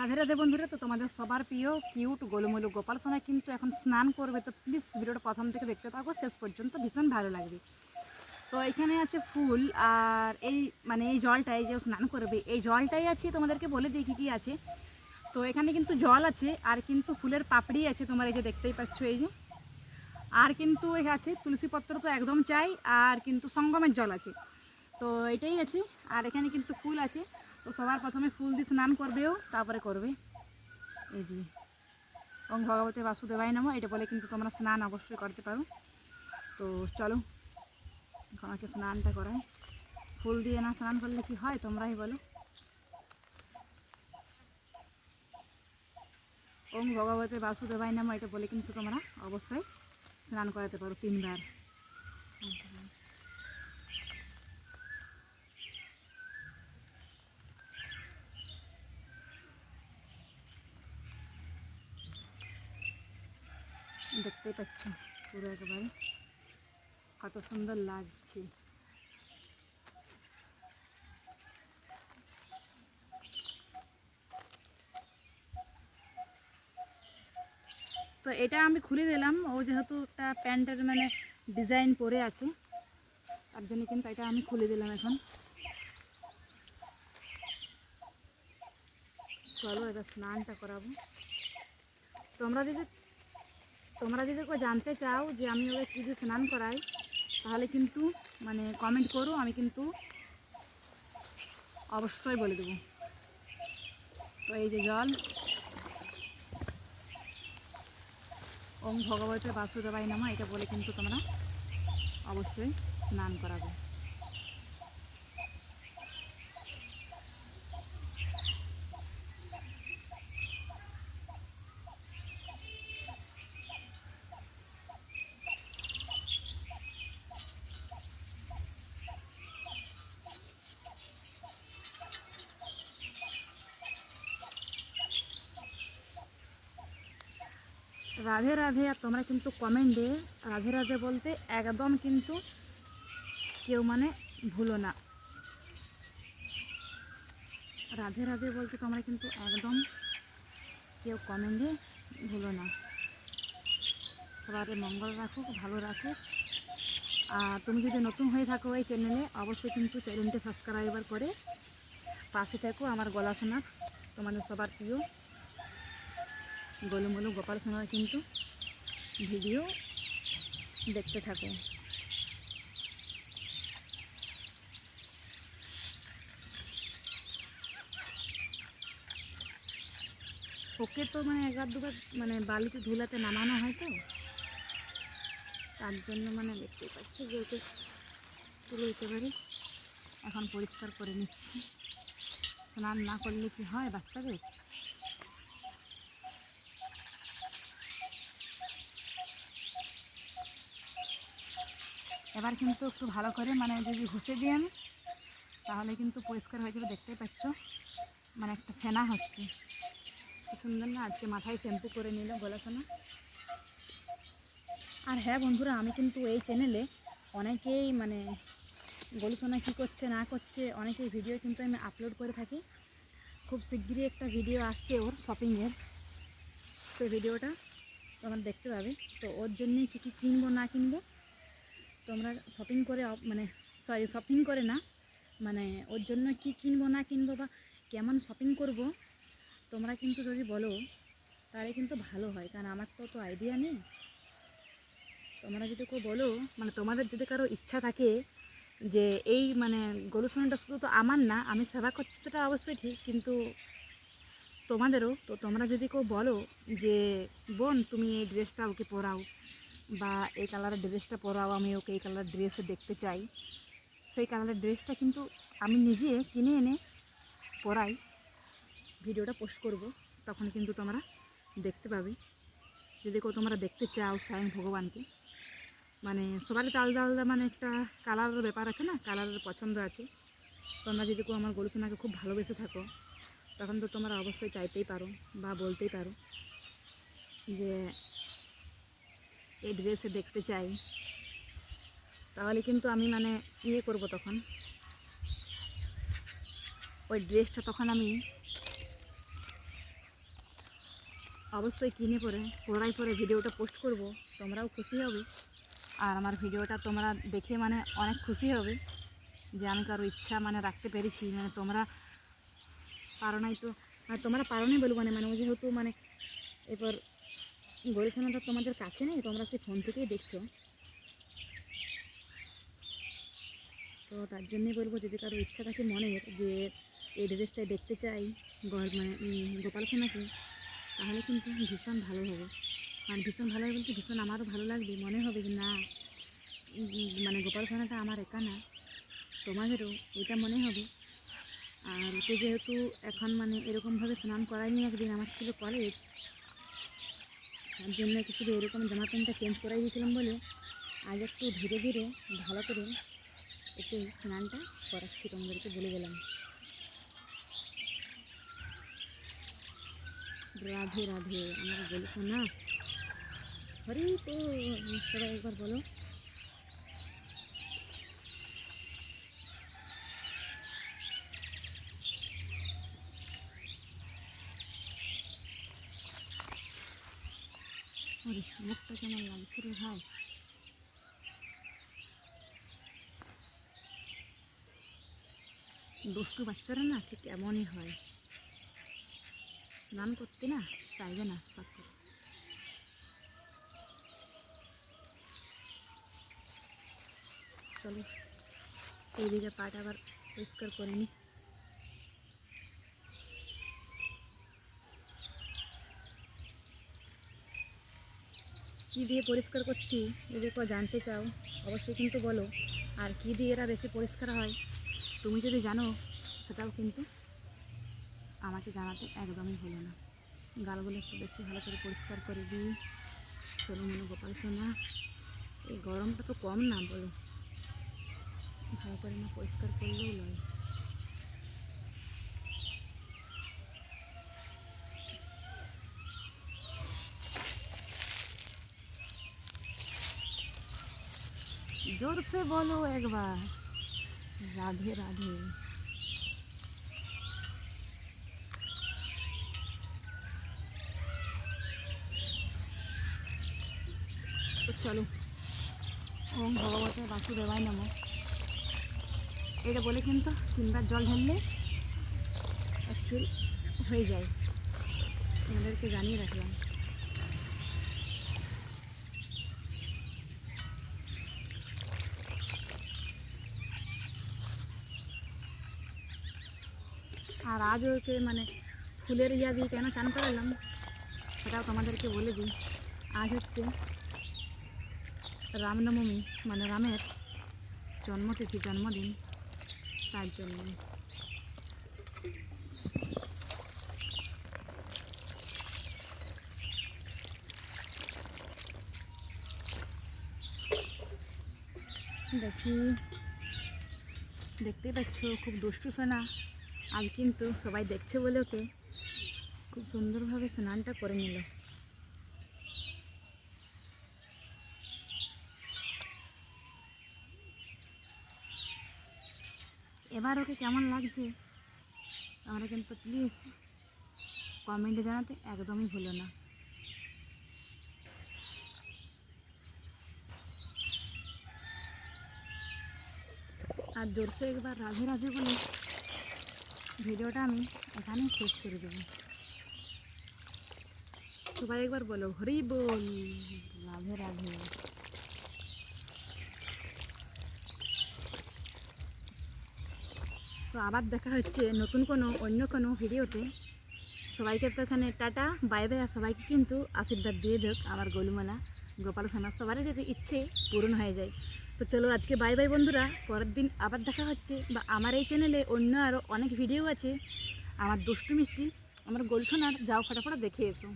রাধে রাধে বন্ধুরা, তো তোমাদের সবার প্রিয় কিউট গোলুমলু গোপাল সোনা কিন্তু এখন স্নান করবে। তো প্লিজ ভিডিওটা প্রথম থেকে দেখতে থাকো, শেষ পর্যন্ত ভীষণ ভালো লাগবে। তো এখানে আছে ফুল আর এই মানে এই জলটাই যে স্নান করবে, এই জলটাই আছে, তোমাদেরকে বলে দিই কী কী আছে। তো এখানে কিন্তু জল আছে, আর কিন্তু ফুলের পাপড়ি আছে, তোমার এই যে দেখতেই পাচ্ছ এই যে। আর কিন্তু আছে, তুলসী পত্র তো একদম চাই, আর কিন্তু সঙ্গমের জল আছে। তো এটাই আছে, আর এখানে কিন্তু ফুল আছে। তো সবার প্রথমে ফুল দিয়ে স্নান করবেও তারপরে করবে। এই দিয়ে। ওং ভগবতী বাসুদেবাই নামো। এটা বলে কিন্তু তোমরা স্নান অবশ্যই করতে পারো। তো চলো আমাকে স্নানটা করায় ফুল দিয়ে না স্নান করলে কি হয়, তোমরাই বলো। ওং ভগবতী বাসুদেবাই নামো। এটা বলে কিন্তু তোমরা অবশ্যই স্নান করাতে পারো তিনবার। দেখতেই পাচ্ছ, পুরো একেবারে কত সুন্দর লাগছে। তো এটা আমি খুলে দিলাম, ও যেহেতু একটা প্যান্টের মানে ডিজাইন পরে আছে, তার জন্য কিন্তু এটা আমি খুলে দিলাম এখন। চলো এটা স্নানটা করাবো। তোমরা যদি তোমরা যদি কেউ জানতে চাও যে আমি ওকে কী দিয়ে স্নান করাই, তাহলে কিন্তু মানে কমেন্ট করো, আমি কিন্তু অবশ্যই বলে দেবো। তো এই যে জল। ওম ভগবতের বাসুদেবাই নামা, এটা বলে কিন্তু তোমরা অবশ্যই স্নান করাবে। রাধে রাধে, আর তোমরা কিন্তু কমেন্টে রাধে রাধে বলতে একদম কিন্তু কেউ মানে ভুলো না। রাধে রাধে বলতে তোমরা কিন্তু একদম কেউ কমেন্টে ভুলো না। সবার মঙ্গল রাখুক, ভালো রাখুক। আর তুমি যদি নতুন হয়ে থাকো এই চ্যানেলে অবশ্যই কিন্তু চ্যানেলটি সাবস্ক্রাইবার করে পাশে থাকো, আমার গলা শোনার তোমাদের সবার প্রিয়। গোলুমোলু গোপাল সোনার কিন্তু ভিডিও দেখতে থাকো। ওকে তো মানে এগার দুবার মানে বালিতে ধুলাতে নামানো হয় তো? তার জন্য মানে দেখতে পাচ্ছি যে ওকে তুলে একেবারে এখন পরিষ্কার করে নিচ্ছি। স্নান না করলে কি হয় বাচ্চাদের? এবার কিন্তু একটু ভালো করে মানে যদি ঘুষে দিই আমি তাহলে কিন্তু পরিষ্কার হয়ে যাবে, দেখতেই পাচ্ছ। মানে একটা ফেনা হচ্ছে। সুন্দর না, আজকে মাথায় শ্যাম্পু করে নিল গলা সোনা আর হ্যাঁ বন্ধুরা, আমি কিন্তু এই চ্যানেলে অনেকেই মানে গলু সোনা কী করছে, না করছে, অনেকেই ভিডিও কিন্তু আমি আপলোড করে থাকি। খুব শিগগিরই একটা ভিডিও আসছে ওর শপিংয়ের সেই ভিডিওটা তোমরা দেখতে পাবে। তো ওর জন্যে কী কী কিনবো, না কিনবো তোমরা শপিং করে মানে সরি শপিং করে না। মানে ওর জন্য কি কিনবো, না কিনবো বা কেমন শপিং করব, তোমরা কিন্তু যদি বলো, তাহলে কিন্তু ভালো হয়। কারণ আমার তো তো আইডিয়া নেই। তোমরা যদি কেউ বলো মানে তোমাদের যদি কারও ইচ্ছা থাকে যে এই মানে গরু সোনাটা শুধু তো আমার না, আমি সেবা করছি সেটা অবশ্যই ঠিক, কিন্তু তোমাদেরও, তো তোমরা যদি কেউ বলো যে, বোন, তুমি এই ড্রেসটা ওকে পরাও? বা এই কালারের ড্রেসটা পরাও আমি ওকে এই কালার ড্রেসে দেখতে চাই। সেই কালারের ড্রেসটা কিন্তু আমি নিজে কিনে এনে পরাই। ভিডিওটা পোস্ট করব, তখন কিন্তু তোমরা দেখতে পাবে। যদি কেউ তোমরা দেখতে চাও স্বয়ং ভগবানকে। মানে সবারই তো আলাদা আলাদা মানে একটা কালারের ব্যাপার আছে না, কালারের পছন্দ আছে। তোমরা যদি কেউ আমার গরু সোনাকে খুব ভালোবেসে থাকো, তখন তো তোমরা অবশ্যই চাইতেই পারো বা বলতেই পারো যে এই ড্রেসে দেখতে চাই। তাহলে কিন্তু আমি মানে ইয়ে করব তখন। ওই ড্রেসটা তখন আমি অবশ্যই কিনে পরে পড়াই পরে ভিডিওটা পোস্ট করব। তোমরাও খুশি হবে। আর আমার ভিডিওটা তোমরা দেখে মানে অনেক খুশি হবে যে আমি কারও ইচ্ছা মানে রাখতে পেরেছি। মানে তোমরা পারো নাই তো মানে তোমরা পারো নাই বলব না মানে ও যেহেতু মানে এরপর গরিশনাটা তোমাদের কাছে নেই, তোমরা সেই ফোন থেকেই দেখছ। তো তার জন্যই বলব, যদি কারও ইচ্ছা থাকে মনের যে এই ড্রেসটাই দেখতে চাই মানে গোপাল সোনাকে তাহলে কিন্তু ভীষণ ভালো হবে। আর ভীষণ ভালো হবে বলতে ভীষণ আমারও ভালো লাগবে, মনে হবে যে না মানে গোপাল সোনাটা আমার একা না, তোমাদেরও এটা মনে হবে। আর ওকে যেহেতু এখন মানে এরকমভাবে স্নান করায়নি একদিন, আমার ছিল কলেজ তার জন্য কিছু শুধু এরকম জামা প্যান্টটা চেঞ্জ করাই দিয়েছিলাম বলে আজ একটু ধীরে ধীরে ভালো করে একটু স্নানটা করাচ্ছি তোমাদেরকে বলে গেলাম রাধে রাধে আমাকে বলছো না? হরি তো, সবাই একবার বলো। হরি মুখটা কেমন লাগছে রে ভাই? দুষ্টু বাচ্চারা না ঠিক এমনই হয়। স্নান করতে না চাইবে না সব করে চলো, এইদিকে পাটা আবার পরিষ্কার করে নি। কী দিয়ে পরিষ্কার করছি, যদি কেউ জানতে চাও, অবশ্যই কিন্তু বলো। আর কী দিয়ে এরা বেশি পরিষ্কার হয়, তুমি যদি জানো, সেটাও কিন্তু আমাকে জানাতে একদমই হলো না। গালগুলো একটু বেশি ভালো করে পরিষ্কার করে দিই। শোনো মনে গোপাল সোনা এই গরমটা তো কম না, বলো। ভালো করে না পরিষ্কার করলেও নয়। জোর সে বলো একবার। রাধে রাধে। চলো। ওম ভগবতে বাসুদেবায় নম। এটা বলে কিন্তু তিনবার জল ঢাললে অ্যাকচুয়ালি হয়ে যায়। আমাদেরকে জানিয়ে রাখলাম। আর আজ ওকে মানে ফুলের ইয়া দিয়ে কেন চান করালাম, সেটাও তোমাদেরকে বলে দিই। আজ হচ্ছে রামনবমী মানে রামের জন্মতিথি, জন্মদিন, তার জন্য। দেখি দেখতেই পাচ্ছ, খুব দুষ্টু সোনা। আজ কিন্তু সবাই দেখছে বলে ওকে খুব সুন্দরভাবে স্নানটা করে নিল। এবার ওকে কেমন লাগছে? তোমরা কিন্তু প্লিজ কমেন্টে জানাতে একদমই ভুলো না। আর জোরসে একবার রাধে রাধে বলে ভিডিওটা আমি এখানেই শেষ করে দেবো। সবাই একবার বলো, হরি বল। রাধে রাধে। তো আবার দেখা হচ্ছে নতুন কোনো, অন্য কোনো ভিডিওতে। সবাইকে তো এখানে টাটা, বাই বাই। আর সবাইকে কিন্তু আশীর্বাদ দিয়ে দেখ আমার গোলমালা, গোপাল সোনা, সবারই যদি ইচ্ছে পূরণ হয়ে যায়। তো চলো আজকে বাই বাই বন্ধুরা, পরের দিন আবার দেখা হচ্ছে বা আমার এই চ্যানেলে অন্য আরও অনেক ভিডিও আছে। আমার দুষ্টু মিষ্টি, আমার গোলসোনার যাও ফটাফটা দেখে এসো।